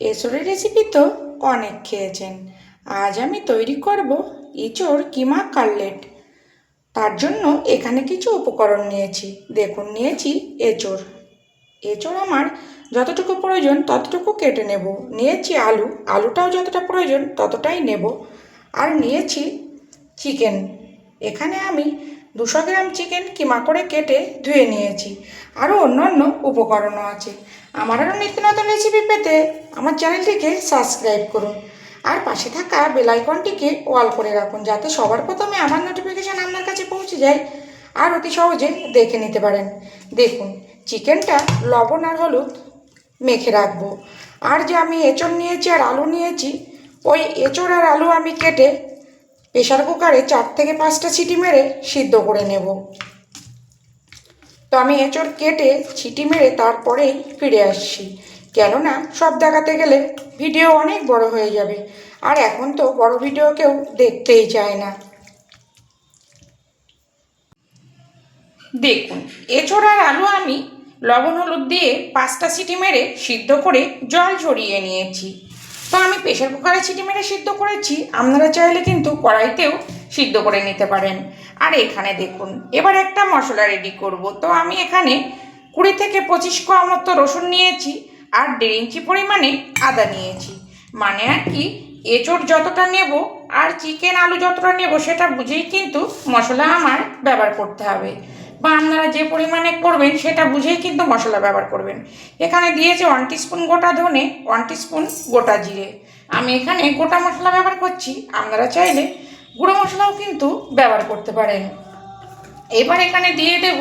এসরের recipe তো অনেক খেয়েছেন। আজ আমি তৈরি করব ইঁচড় কিমা কাটলেট তার জন্য এখানে কিছু উপকরণ নিয়েছি। দেখুন, নিয়েছি এঁচড়। এঁচড় আমার যতটুকু প্রয়োজন ততটুকু কেটে নেব। নিয়েছি আলু, আলুটাও যতটা প্রয়োজন ততটাই নেব। আর নিয়েছি চিকেন। এখানে আমি দুশো গ্রাম চিকেন কিমা করে কেটে ধুয়ে নিয়েছি। আরও অন্যান্য উপকরণও আছে। আমার আরও নিত্য নতুন রেসিপি পেতে আমার চ্যানেলটিকে সাবস্ক্রাইব করুন। আর পাশে থাকা বেলাইকনটিকে ওয়াল করে রাখুন যাতে সবার প্রথমে আমার নোটিফিকেশান আপনার কাছে পৌঁছে যায় আর অতি সহজে দেখে নিতে পারেন। দেখুন, চিকেনটা লবণ আর হলুদ মেখে রাখব। আর যে আমি এঁচড় নিয়েছি আর আলু নিয়েছি, ওই এঁচড় আর আলু আমি কেটে প্রেশার কুকারে চার থেকে পাঁচটা সিটি মেরে সিদ্ধ করে নেব। তো আমি এঁচড় কেটে ছিটি মেরে তারপরেই ফিরে আসছি। কেননা সব দেখাতে গেলে ভিডিও অনেক বড় হয়ে যাবে। আর এখন তো বড় ভিডিও কেউ দেখতেই চায় না। দেখুন এঁচড় আর আলু আমি লবণ হলুদ দিয়ে পাঁচটা সিটি মেরে সিদ্ধ করে জল ঝরিয়ে নিয়েছি। তো আমি প্রেশার কুকারে সিটি মেরে সিদ্ধ করেছি, আপনারা চাইলে কিন্তু কড়াইতেও সিদ্ধ করে নিতে পারেন। আর এখানে দেখুন, এবার একটা মশলা রেডি করব। তো আমি এখানে কুড়ি থেকে পঁচিশ কোয়া মতো রসুন নিয়েছি। আর দেড় ইঞ্চি পরিমাণে আদা নিয়েছি। মানে আর কি, এঁচড় যতটা নেব আর চিকেন আলু যতটা নেব সেটা বুঝেই কিন্তু মশলা আমার ব্যবহার করতে হবে। বা আপনারা যে পরিমাণে করবেন সেটা বুঝেই কিন্তু মশলা ব্যবহার করবেন। এখানে দিয়েছে ওয়ান স্পুন গোটা ধনে ওয়ান স্পুন গোটা জিরে। আমি এখানে গোটা মশলা ব্যবহার করছি, আপনারা চাইলে গুঁড়ো মশলাও কিন্তু ব্যবহার করতে পারেন। এবার এখানে দিয়ে দেব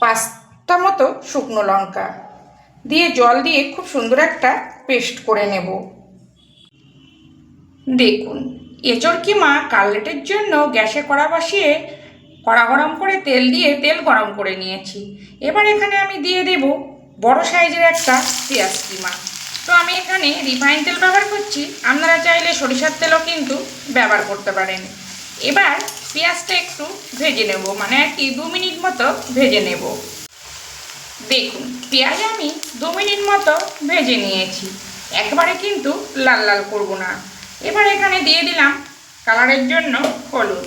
পাঁচটা মতো শুকনো লঙ্কা। দিয়ে জল দিয়ে খুব সুন্দর একটা পেস্ট করে নেব। দেখুন, এঁচড় কিমা কাটলেটের জন্য গ্যাসে কড়া বসিয়ে কড়া গরম করে তেল দিয়ে তেল গরম করে নিয়েছি। এবার এখানে আমি দিয়ে দেব বড় সাইজের একটা পেঁয়াজ কিমা। তো আমি এখানে রিফাইন তেল ব্যবহার করছি, আপনারা চাইলে সরিষার তেলও কিন্তু ব্যবহার করতে পারেন। এবার পেঁয়াজটা একটু ভেজে নেব মানে আর কি দু মিনিট মতো ভেজে নেব। দেখুন, পেঁয়াজ আমি দু মিনিট মতো ভেজে নিয়েছি। একবারে কিন্তু লাল লাল করব না। এবার এখানে দিয়ে দিলাম কালারের জন্য হলুদ।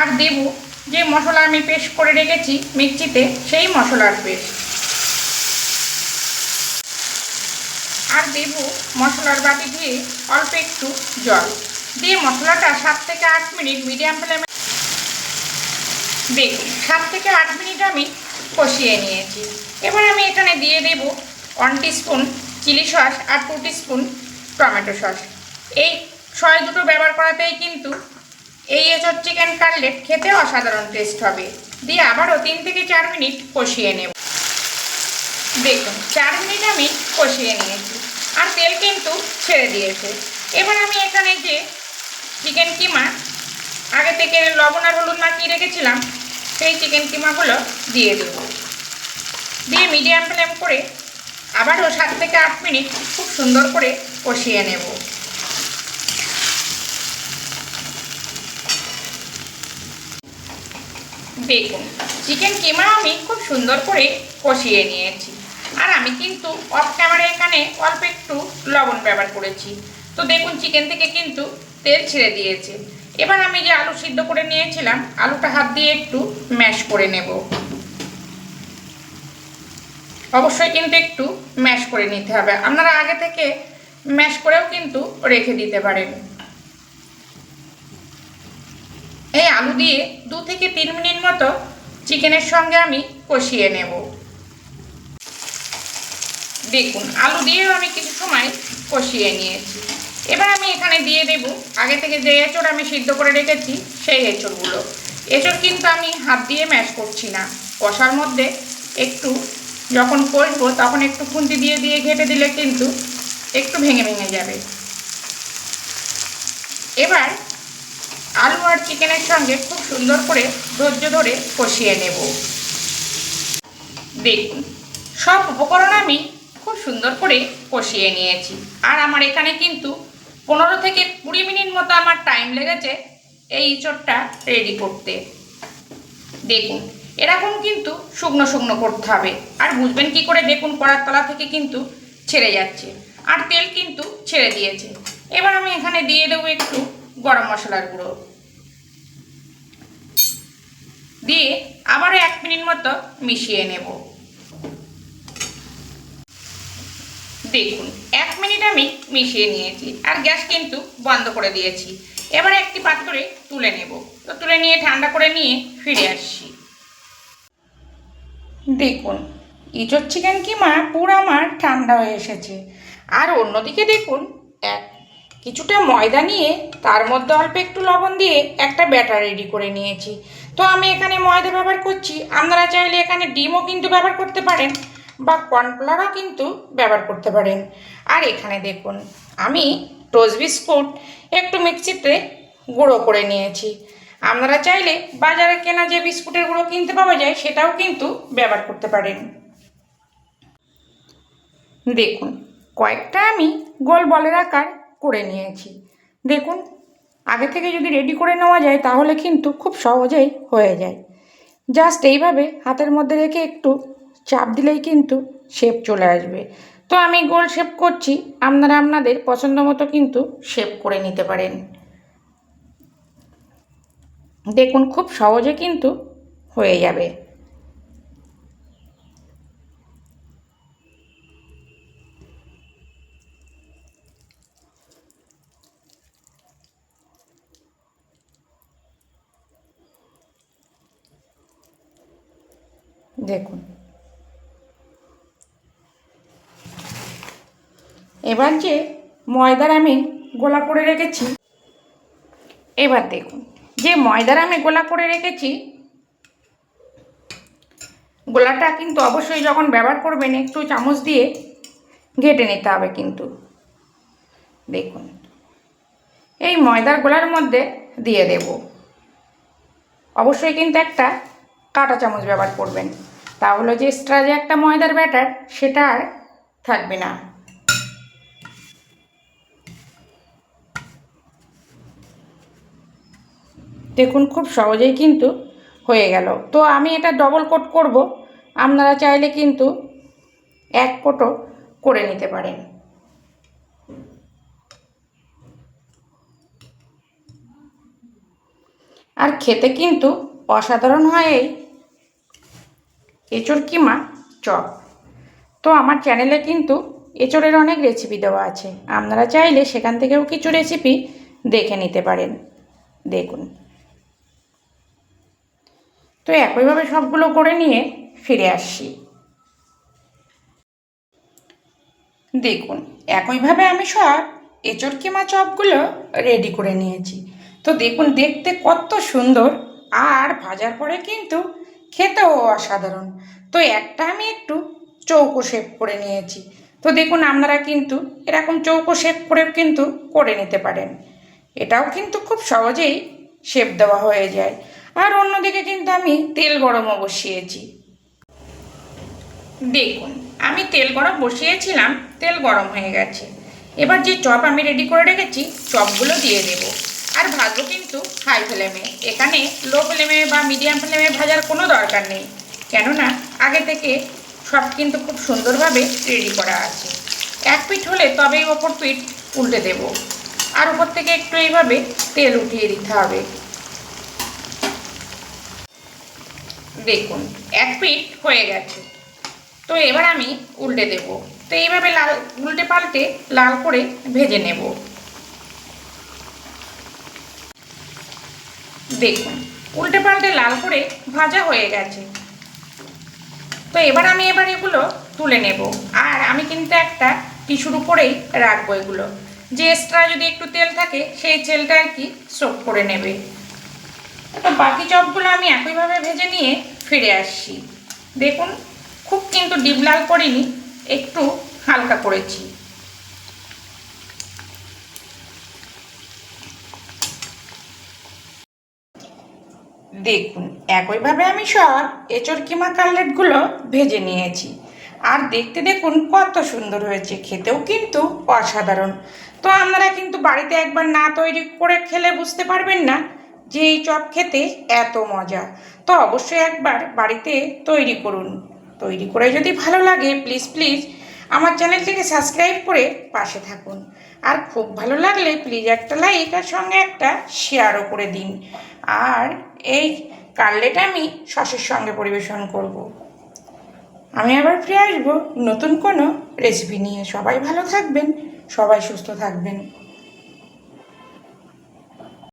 আর দেব যে মশলা আমি পেস্ট করে রেখেছি মিক্সিতে, সেই মশলার পেস্ট। আর দেব মশলার বাটি দিয়ে অল্প একটু জল। দিয়ে মশলাটা সাত থেকে আট মিনিট মিডিয়াম ফ্লেমে দেখুন সাত থেকে আট মিনিট আমি কষিয়ে নিয়েছি। এবার আমি এখানে দিয়ে দেব ওয়ান স্পুন চিলি সস আর টু স্পুন টমেটো সস এই সয় দুটো ব্যবহার করাতেই কিন্তু এই এসব চিকেন কাটলেট খেতে অসাধারণ টেস্ট হবে। দিয়ে আবারও তিন থেকে চার মিনিট কষিয়ে নেব। দেখুন, চার মিনিট আমি কষিয়ে নিয়েছি আর তেল কিন্তু ছেড়ে দিয়েছে। এবার আমি এখানে যে চিকেন কিমা আগে থেকে লবণ আর হলুদ মাখিয়ে রেখেছিলাম, সেই চিকেন কিমাগুলো দিয়ে দেবো। দিয়ে মিডিয়াম ফ্লেম করে আবারও সাত থেকে আট মিনিট খুব সুন্দর করে কষিয়ে নেব। দেখুন, চিকেন কিমা আমি খুব সুন্দর করে কষিয়ে নিয়েছি। আর আমি কিন্তু অফ ক্যামেরা এখানে অল্প একটু লবণ ব্যবহার করেছি। তো দেখুন, চিকেন থেকে কিন্তু তেল ছেড়ে দিয়েছে। এবার আমি যে আলু সিদ্ধ করে নিয়েছিলাম, আলুটা হাত দিয়ে একটু ম্যাশ করে নেব। অবশ্যই কিন্তু একটু ম্যাশ করে নিতে হবে। আপনারা আগে থেকে ম্যাশ করেও কিন্তু রেখে দিতে পারেন। এই আলু দিয়ে দু থেকে তিন মিনিট মতো চিকেনের সঙ্গে আমি কষিয়ে নেব। দেখুন, আলু দিয়েও আমি কিছু সময় কষিয়ে নিয়েছি। এবার আমি এখানে দিয়ে দেব। আগে থেকে যে এঁচড় আমি সিদ্ধ করে রেখেছি, সেই এঁচড়গুলো। এঁচড় কিন্তু আমি হাত দিয়ে ম্যাশ করছি না। কষার মধ্যে একটু যখন কষবো, তখন একটু খুন্তি দিয়ে দিয়ে ঘেটে দিলে কিন্তু একটু ভেঙে ভেঙে যাবে। এবার আলু আর চিকেনের সঙ্গে খুব সুন্দর করে ধৈর্য ধরে কষিয়ে নেব। দেখুন, সব উপকরণ আমি খুব সুন্দর করে কষিয়ে নিয়েছি। আর আমার এখানে কিন্তু পনেরো থেকে কুড়ি মিনিট মতো আমার টাইম লেগেছে এই ইঁচড়টা রেডি করতে। দেখুন, এরকম কিন্তু শুকনো শুকনো করতে হবে। আর বুঝবেন কি করে দেখুন, কড়ার তলা থেকে কিন্তু ছেড়ে যাচ্ছে। আর তেল কিন্তু ছেড়ে দিয়েছে। এবার আমি এখানে দিয়ে দেবো একটু গরম মশলার গুঁড়ো। দিয়ে আবারও এক মিনিট মতো মিশিয়ে নেব। দেখুন, এক মিনিট আমি মিশিয়ে নিয়েছি আর গ্যাস কিন্তু বন্ধ করে দিয়েছি। এবার একটি পাত্রে তুলে নেব। তো তুলে নিয়ে ঠান্ডা করে নিয়ে ফিরে আসছি। দেখুন ইঁচড় চিকেন কিমা পুরো আমার ঠান্ডা হয়ে এসেছে। আর অন্যদিকে দেখুন, এক, কিছুটা ময়দা নিয়ে তার মধ্যে অল্প একটু লবণ দিয়ে একটা ব্যাটার রেডি করে নিয়েছি। তো আমি এখানে ময়দা ব্যবহার করছি। আপনারা চাইলে এখানে ডিমও কিন্তু ব্যবহার করতে পারেন। বা কর্নফ্লাওয়ারও কিন্তু ব্যবহার করতে পারেন। আর এখানে দেখুন, আমি টোস্ট বিস্কুট, একটু মিক্সিতে গুঁড়ো করে নিয়েছি। আপনারা চাইলে বাজারে কেনা যে বিস্কুটের গুঁড়ো কিনতে পাওয়া যায়, সেটাও কিন্তু ব্যবহার করতে পারেন। দেখুন, কয়েকটা আমি গোল বলের আকার করে নিয়েছি। দেখুন, আগে থেকে যদি রেডি করে নেওয়া যায়, তাহলে কিন্তু খুব সহজেই হয়ে যায়। জাস্ট এইভাবে হাতের মধ্যে রেখে একটু চাপ দিলেই কিন্তু শেপ চলে আসবে। তো আমি গোল শেপ করছি, আপনারা আপনাদের পছন্দ মতো কিন্তু শেপ করে নিতে পারেন। দেখুন, খুব সহজে কিন্তু হয়ে যাবে। দেখুন এবার যে ময়দার আমি গোলা করে রেখেছি, এবার দেখুন, যে ময়দার আমি গোলা করে রেখেছি, গোলাটা কিন্তু অবশ্যই যখন ব্যবহার করবেন একটু চামচ দিয়ে ঘেটে নিতে হবে কিন্তু। দেখুন, এই ময়দার গোলার মধ্যে দিয়ে দেব। অবশ্যই কিন্তু একটা কাঁটা চামচ ব্যবহার করবেন। তাহলে যে এক্সট্রা যে একটা ময়দার ব্যাটার সেটা আর থাকবে না। দেখুন, খুব সহজেই কিন্তু হয়ে গেল। তো আমি এটা ডবল কোট করব। আপনারা চাইলে কিন্তু এক কোটও করে নিতে পারেন। আর খেতে কিন্তু অসাধারণ হয় এই এঁচড় কিমা চপ। তো আমার চ্যানেলে কিন্তু এঁচড়ের অনেক রেসিপি দেওয়া আছে। আপনারা চাইলে সেখান থেকেও কিছু রেসিপি দেখে নিতে পারেন। দেখুন। তো একইভাবে সবগুলো করে নিয়ে ফিরে আসছি দেখুন, একইভাবে আমি সব এঁচড় কিমা চপগুলো রেডি করে নিয়েছি। তো দেখুন, দেখতে কত সুন্দর আর ভাজার পরে কিন্তু খেতেও অসাধারণ। তো একটা আমি একটু চৌকো শেপ করে নিয়েছি। তো দেখুন, আপনারা কিন্তু এরকম চৌকো শেপ করে কিন্তু করে নিতে পারেন। এটাও কিন্তু খুব সহজেই শেপ দেওয়া হয়ে যায়। আর অন্যদিকে কিন্তু আমি তেল গরমও বসিয়েছি। দেখুন, আমি তেল গরম বসিয়েছিলাম, তেল গরম হয়ে গেছে। এবার যে চপ আমি রেডি করে রেখেছি, চপগুলো দিয়ে দেব। আর ভাজবো কিন্তু হাই ফ্লেমে এখানে লো ফ্লেমে বা মিডিয়াম ফ্লেমে ভাজার কোনো দরকার নেই। কেননা, আগে থেকে সব কিন্তু খুব সুন্দরভাবে রেডি করা আছে। এক পিঠ হলে তবেই ওপর পিঠ উল্টে দেব। আর উপর থেকে একটু এইভাবে তেল উঠিয়ে দিতে হবে। দেখুন, এক পিঠ হয়ে গেছে। তো এবার আমি উল্টে দেব। তো এইভাবে লাল, উল্টে পাল্টে লাল করে ভেজে নেব। দেখুন, উল্টে পাল্টে লাল করে ভাজা হয়ে গেছে। তো এবার আমি এবার এগুলো তুলে নেব। আর আমি কিন্তু একটা টিস্যুর উপরেই রাখব এগুলো। যে এক্সট্রা যদি একটু তেল থাকে, সেই তেলটা আর কি সোপ করে নেবে। তো বাকি চপগুলো আমি একইভাবে ভেজে নিয়ে ফিরে আসছি। দেখুন, খুব কিন্তু ডিপ লাল করিনি, একটু হালকা করেছি। দেখুন, একইভাবে আমি সব এঁচড় কিমা কাটলেটগুলো ভেজে নিয়েছি। আর দেখতে দেখুন, কত সুন্দর হয়েছে, খেতেও কিন্তু অসাধারণ। তো আপনারা কিন্তু বাড়িতে একবার না তৈরি করে খেলে বুঝতে পারবেন না। যে এই চপ খেতে এত মজা, তো অবশ্যই একবার বাড়িতে তৈরি করুন। তৈরি করে যদি ভালো লাগে প্লিজ প্লিজ আমার চ্যানেলটিকে সাবস্ক্রাইব করে পাশে থাকুন। আর খুব ভালো লাগলে প্লিজ একটা লাইক আর সঙ্গে একটা শেয়ারও করে দিন। আর এই কাটলেট আমি সসের সঙ্গে পরিবেশন করব। আমি আবার ফিরে আসব নতুন কোনো রেসিপি নিয়ে। সবাই ভালো থাকবেন, সবাই সুস্থ থাকবেন।